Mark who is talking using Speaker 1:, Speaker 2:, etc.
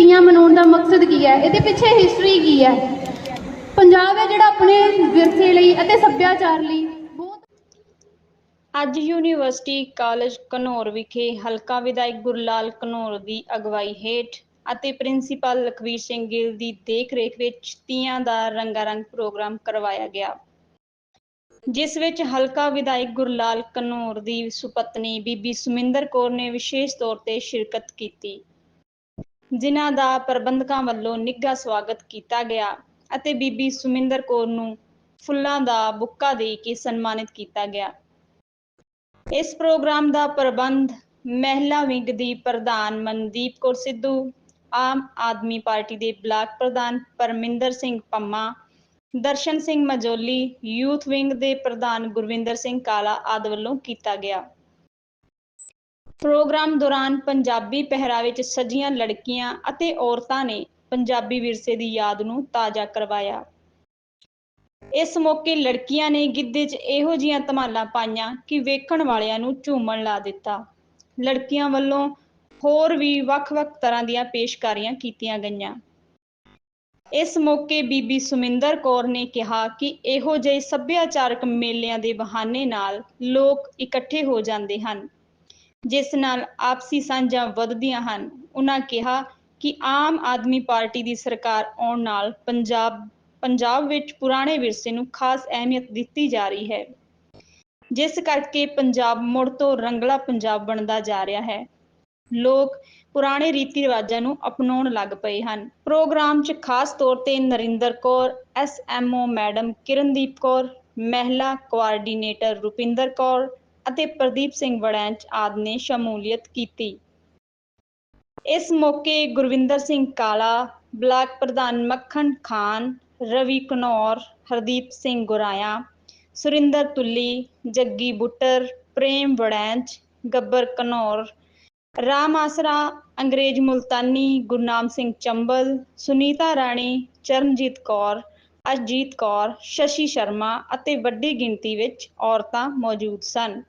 Speaker 1: ਮਕਸਦ ਕੀ ਹੈ? ਇਹਦੇ ਪਿੱਛੇ ਹਿਸਟਰੀ ਕੀ ਹੈ? ਪੰਜਾਬ ਹੈ ਜਿਹੜਾ ਆਪਣੇ ਵਿਰਸੇ ਲਈ ਅਤੇ ਸੱਭਿਆਚਾਰ ਲਈ
Speaker 2: ਅੱਜ ਯੂਨੀਵਰਸਿਟੀ ਕਾਲਜ ਘਨੌਰ ਵਿਖੇ ਹਲਕਾ ਵਿਧਾਇਕ ਗੁਰਲਾਲ ਘਨੌਰ ਦੀ ਅਗਵਾਈ ਹੇਠ ਅਤੇ ਪ੍ਰਿੰਸੀਪਲ ਲਖਵੀਰ ਸਿੰਘ ਗਿੱਲ ਦੀ ਦੇਖਰੇਖ ਵਿੱਚ ਤੀਆਂ ਦਾ ਰੰਗਾਰੰਗ ਪ੍ਰੋਗਰਾਮ ਕਰਵਾਇਆ ਗਿਆ। ਜਿਸ ਵਿੱਚ ਹਲਕਾ ਵਿਧਾਇਕ ਗੁਰਲਾਲ ਕਨੌਰ ਦੀ ਸੁਪਤਨੀ ਬੀਬੀ ਸੁਮਿੰਦਰ ਕੌਰ ਨੇ ਵਿਸ਼ੇਸ਼ ਤੌਰ ਤੇ ਸ਼ਿਰਕਤ ਕੀਤੀ। ਜਿਨ੍ਹਾਂ ਦਾ ਪ੍ਰਬੰਧਕਾਂ ਵੱਲੋਂ ਨਿੱਘਾ ਸਵਾਗਤ ਕੀਤਾ ਗਿਆ ਅਤੇ ਬੀਬੀ ਸੁਮਿੰਦਰ ਕੌਰ ਨੂੰ ਫੁੱਲਾਂ ਦਾ ਬੁੱਕਾ ਦੇ ਕੇ ਸਨਮਾਨਿਤ ਕੀਤਾ ਗਿਆ। ਇਸ ਪ੍ਰੋਗਰਾਮ ਦਾ ਪ੍ਰਬੰਧ ਮਹਿਲਾ ਵਿੰਗ ਦੀ ਪ੍ਰਧਾਨ ਮਨਦੀਪ ਕੌਰ ਸਿੱਧੂ, ਆਮ ਆਦਮੀ ਪਾਰਟੀ ਦੇ ਬਲਾਕ ਪ੍ਰਧਾਨ ਪਰਮਿੰਦਰ ਸਿੰਘ ਪੰਮਾ, ਦਰਸ਼ਨ ਸਿੰਘ ਮਜੋਲੀ, ਯੂਥ ਵਿੰਗ ਦੇ ਪ੍ਰਧਾਨ ਗੁਰਵਿੰਦਰ ਸਿੰਘ ਕਾਲਾ ਆਦਿ ਵੱਲੋਂ ਕੀਤਾ ਗਿਆ। ਪ੍ਰੋਗਰਾਮ ਦੌਰਾਨ ਪੰਜਾਬੀ ਪਹਿਰਾਵੇ 'ਚ ਸਜੀਆਂ ਲੜਕੀਆਂ ਅਤੇ ਔਰਤਾਂ ਨੇ ਪੰਜਾਬੀ ਵਿਰਸੇ ਦੀ ਯਾਦ ਨੂੰ ਤਾਜ਼ਾ ਕਰਵਾਇਆ। ਇਸ ਮੌਕੇ ਲੜਕੀਆਂ ਨੇ ਗਿੱਧੇ 'ਚ ਇਹੋ ਜਿਹੀਆਂ ਧਮਾਲਾਂ ਪਾਈਆਂ ਕਿ ਵੇਖਣ ਵਾਲਿਆਂ ਨੂੰ ਝੂਮਣ ਲਾ ਦਿੱਤਾ। ਲੜਕੀਆਂ ਵੱਲੋਂ ਹੋਰ ਵੀ ਵੱਖ-ਵੱਖ ਤਰ੍ਹਾਂ ਦੀਆਂ ਪੇਸ਼ਕਾਰੀਆਂ ਕੀਤੀਆਂ ਗਈਆਂ। ਇਸ ਮੌਕੇ ਬੀਬੀ ਸੁਮਿੰਦਰ ਕੌਰ ਨੇ ਕਿਹਾ ਕਿ ਇਹੋ ਜਿਹੇ ਸੱਭਿਆਚਾਰਕ ਮੇਲਿਆਂ ਦੇ ਬਹਾਨੇ ਨਾਲ ਲੋਕ ਇਕੱਠੇ ਹੋ ਜਾਂਦੇ ਹਨ। ਜਿਸ ਨਾਲ ਆਪਸੀ ਸਾਂਝਾਂ ਵੱਧਦੀਆਂ ਹਨ। ਉਹਨਾਂ ਕਿਹਾ ਕਿ ਆਮ ਆਦਮੀ ਪਾਰਟੀ ਦੀ ਸਰਕਾਰ ਆਉਣ ਨਾਲ ਪੰਜਾਬ ਪੰਜਾਬ ਵਿੱਚ ਪੁਰਾਣੇ ਵਿਰਸੇ ਨੂੰ ਖਾਸ ਅਹਿਮੀਅਤ ਦਿੱਤੀ ਜਾ ਰਹੀ ਹੈ। ਜਿਸ ਕਰਕੇ ਪੰਜਾਬ ਮੁੜ ਤੋਂ ਰੰਗਲਾ ਪੰਜਾਬ ਬਣਦਾ ਜਾ ਰਿਹਾ ਹੈ। ਲੋਕ ਪੁਰਾਣੇ ਰੀਤੀ ਰਿਵਾਜਾਂ ਨੂੰ ਅਪਣਾਉਣ ਲੱਗ ਪਏ ਹਨ। ਪ੍ਰੋਗਰਾਮ 'ਚ ਖਾਸ ਤੌਰ ਤੇ ਨਰਿੰਦਰ ਕੌਰ ਐਸਐਮਓ ਮੈਡਮ ਕਿਰਨਦੀਪ ਕੌਰ, ਮਹਿਲਾ ਕੋਆਰਡੀਨੇਟਰ ਰੁਪਿੰਦਰ ਕੌਰ ਅਤੇ ਪ੍ਰਦੀਪ ਸਿੰਘ ਵੜੈਂਚ ਆਦਿ ਨੇ ਸ਼ਮੂਲੀਅਤ ਕੀਤੀ। ਇਸ ਮੌਕੇ ਗੁਰਵਿੰਦਰ ਸਿੰਘ ਕਾਲਾ, ਬਲਾਕ ਪ੍ਰਧਾਨ ਮੱਖਣ ਖਾਨ, ਰਵੀ ਘਨੌਰ, ਹਰਦੀਪ ਸਿੰਘ ਗੁਰਾਇਆ, ਸੁਰਿੰਦਰ ਤੁੱਲੀ, ਜੱਗੀ ਬੁੱਟਰ, ਪ੍ਰੇਮ ਵੜੈਂਚ ਗੱਬਰ ਘਨੌਰ, ਰਾਮ ਆਸਰਾ, ਅੰਗਰੇਜ਼ ਮੁਲਤਾਨੀ, ਗੁਰਨਾਮ ਸਿੰਘ ਚੰਬਲ, ਸੁਨੀਤਾ ਰਾਣੀ, ਚਰਨਜੀਤ ਕੌਰ ਅਜੀਤ ਕੌਰ, ਸ਼ਸ਼ੀ ਸ਼ਰਮਾ ਅਤੇ ਵੱਡੀ ਗਿਣਤੀ ਵਿੱਚ ਔਰਤਾਂ ਮੌਜੂਦ ਸਨ।